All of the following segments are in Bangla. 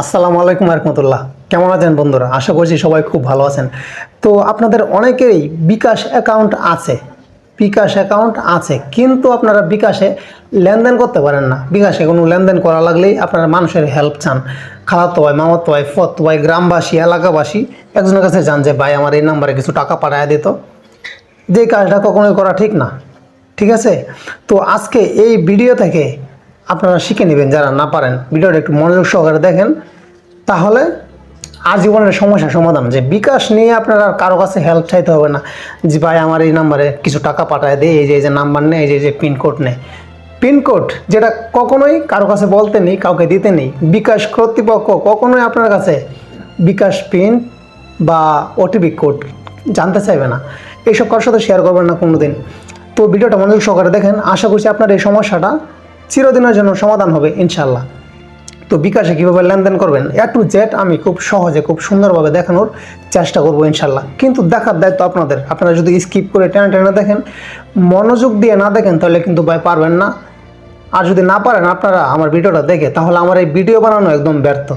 আসসালামু আলাইকুম রহমতুল্লাহ। কেমন আছেন বন্ধুরা? আশা করছি সবাই খুব ভালো আছেন। তো আপনাদের অনেকেরই বিকাশ অ্যাকাউন্ট আছে। বিকাশ অ্যাকাউন্ট আছে, কিন্তু আপনারা বিকাশে লেনদেন করতে পারেন না। বিকাশে কোনো লেনদেন করা লাগলেই আপনারা মানুষের হেল্প চান। খালাতো ভাই মামাতো ভাই ফত ভাই গ্রামবাসী, এলাকাবাসী, একজনের কাছে যান যে, ভাই, আমার এই নাম্বারে কিছু টাকা পাঠায় দিত যে কাজটা কখনোই করা ঠিক না। ঠিক আছে? তো আজকে এই ভিডিও থেকে আপনারা শিখে নেবেন যারা না পারেন। ভিডিওটা একটু মনোযোগ সহকারে দেখেন। তাহলে আজীবনের সমস্যার সমাধান। যে বিকাশ নিয়ে আপনারা কারও কাছে হেল্প চাইতে হবে না। যে ভাই আমার এই নাম্বারে কিছু টাকা পাঠায় দে, এই যে এই যে নাম্বার নেই এই যে এই যে পিনকোড নেই পিনকোড যেটা কখনোই কারও কাছে বলতে নেই, কাউকে দিতে নেই। বিকাশ কর্তৃপক্ষ কখনোই আপনার কাছে বিকাশ পিন বা ওটিপি কোড জানতে চাইবে না। এইসব কারোর সাথে শেয়ার করবেন না কোনো দিন তো ভিডিওটা মনোযোগ সহকারে দেখেন। আশা করছি আপনার এই সমস্যাটা চিরদিনের জন্য সমাধান হবে ইনশাল্লাহ তো বিকাশে কীভাবে লেনদেন করবেন? এ টু জেড আমি খুব সহজে, খুব সুন্দরভাবে দেখানোর চেষ্টা করব ইনশাল্লাহ কিন্তু দেখার দায়িত্ব আপনাদের। আপনারা যদি স্কিপ করে টেনে টেনে দেখেন, মনোযোগ দিয়ে না দেখেন, তাহলে কিন্তু ভাই পারবেন না। আর যদি না পারেন, আপনারা আমার ভিডিওটা দেখে, তাহলে আমার এই ভিডিও বানানো একদম ব্যর্থ।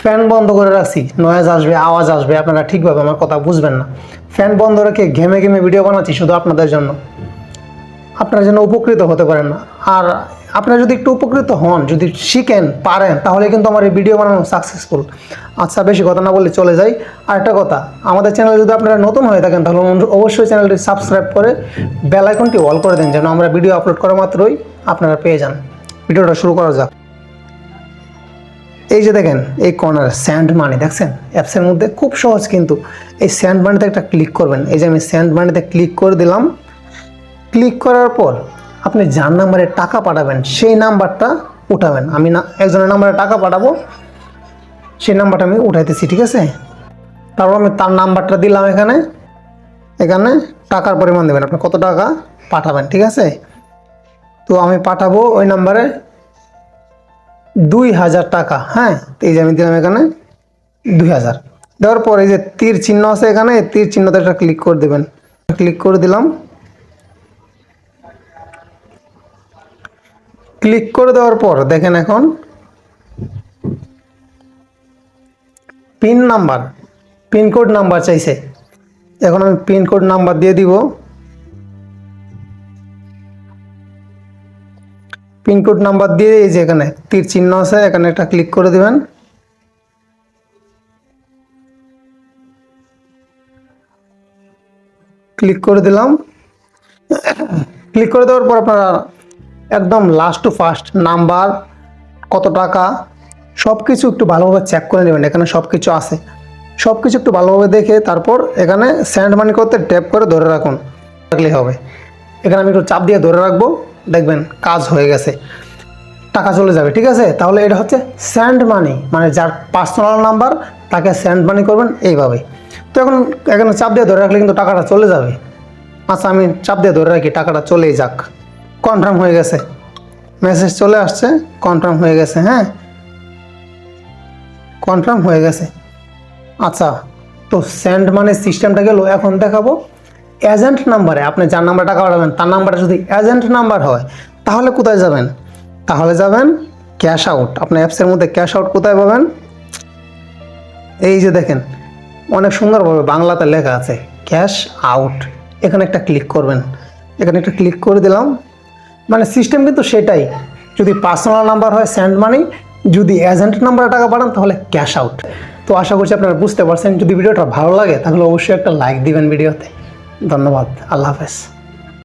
ফ্যান বন্ধ করে রাখছি নয়েজ আসবে, আওয়াজ আসবে, আপনারা ঠিকভাবে আমার কথা বুঝবেন না। ফ্যান বন্ধ রেখে ঘেমে ঘেমে ভিডিও বানাচ্ছি শুধু আপনাদের জন্য। আপনারা যেন উপকৃত হতে পারেন না। আর আপনারা যদি একটু উপকৃত হন, যদি শিখেন, পারেন, তাহলে কিন্তু আমার এই ভিডিও বানানো সাকসেসফুল আচ্ছা বেশি কথা না বলে চলে যাই। আর একটা কথা, আমাদের চ্যানেলে যদি আপনারা নতুন হয়ে থাকেন, তাহলে অবশ্যই চ্যানেলটি সাবস্ক্রাইব করে বেল আইকনটি অল করে দেন, যেন আমরা ভিডিও আপলোড করা মাত্রই আপনারা পেয়ে যান। ভিডিওটা শুরু করা যাক। এই যে দেখেন, এই কর্নার স্যান্ড মানি দেখছেন? অ্যাপসের মধ্যে খুব সহজ কিন্তু এই স্যান্ড মানিতে একটা ক্লিক করবেন। এই যে আমি স্যান্ড মানিতে ক্লিক করে দিলাম। ক্লিক করার পর আপনি যার নাম্বারে টাকা পাঠাবেন, সেই নাম্বারটা উঠাবেন। আমি না, একজনের নাম্বারে টাকা পাঠাবো, সেই নাম্বারটা আমি উঠাইতেছি, ঠিক আছে? তারপর আমি তার নাম্বারটা দিলাম এখানে। এখানে টাকার পরিমাণ দেবেন, আপনি কত টাকা পাঠাবেন, ঠিক আছে? তো আমি পাঠাবো ওই নাম্বারে দুই হাজার টাকা হ্যাঁ? তো এই যে আমি দিলাম এখানে দুই হাজার। দেওয়ার পর এই যে তীর চিহ্ন আছে এখানে তীর চিহ্নতে একটা ক্লিক করে দেবেন। ক্লিক করে দিলাম। ক্লিক করে দেওয়ার পর দেখেন এখন পিন নাম্বার পিনকোড নাম্বার চাইছে। এখন আমি পিনকোড নাম্বার দিয়ে দিব। পিনকোড নাম্বার দিয়ে এই যে এখানে তীর চিহ্ন আছে, এখানে একটা ক্লিক করে দিবেন। ক্লিক করে দিলাম। ক্লিক করে দেওয়ার পর আপনারা একদম লাস্ট টু ফার্স্ট নাম্বার কত টাকা সব কিছু একটু ভালোভাবে চেক করে নেবেন, এখানে সব কিছু আছে। সব কিছু একটু ভালোভাবে দেখে তারপর এখানে স্যান্ড মানি করতে ট্যাপ করে ধরে রাখুন, রাখলেই হবে। এখানে আমি একটু চাপ দিয়ে ধরে রাখব, দেখবেন কাজ হয়ে গেছে, টাকা চলে যাবে, ঠিক আছে? তাহলে এটা হচ্ছে স্যান্ড মানি মানে যার পার্সোনাল নাম্বার তাকে স্যান্ড মানি করবেন এইভাবে। তো এখন এখানে চাপ দিয়ে ধরে রাখলে কিন্তু টাকাটা চলে যাবে। আচ্ছা আমি চাপ দিয়ে ধরে রাখি, টাকাটা চলেই যাক। কনফার্ম হয়ে গেছে। মেসেজ চলে আসছে, কনফার্ম হয়ে গেছে হ্যাঁ? কনফার্ম হয়ে গেছে। আচ্ছা তো সেন্ড মানে সিস্টেমটা গেল, এখন দেখাবো। এজেন্ট নাম্বারে আপনি যার নাম্বার টাকা পাঠাবেন, তার নাম্বারটা যদি এজেন্ট নাম্বার হয়, তাহলে কোথায় যাবেন? তাহলে যাবেন ক্যাশ আউট আপনার অ্যাপসের মধ্যে ক্যাশ আউট কোথায় পাবেন? এই যে দেখেন, অনেক সুন্দরভাবে বাংলাতে লেখা আছে ক্যাশ আউট এখানে একটা ক্লিক করবেন। এখানে একটা ক্লিক করে দিলাম মানে সিস্টেম কিন্তু সেটাই। যদি পার্সোনাল নাম্বার হয় স্যান্ড মানি যদি এজেন্ট নাম্বারে টাকা পাঠান, তাহলে ক্যাশ আউট তো আশা করছি আপনারা বুঝতে পারছেন। যদি ভিডিওটা ভালো লাগে, তাহলে অবশ্যই একটা লাইক দিবেন ভিডিওতে। ধন্যবাদ। আল্লাহ হাফেজ।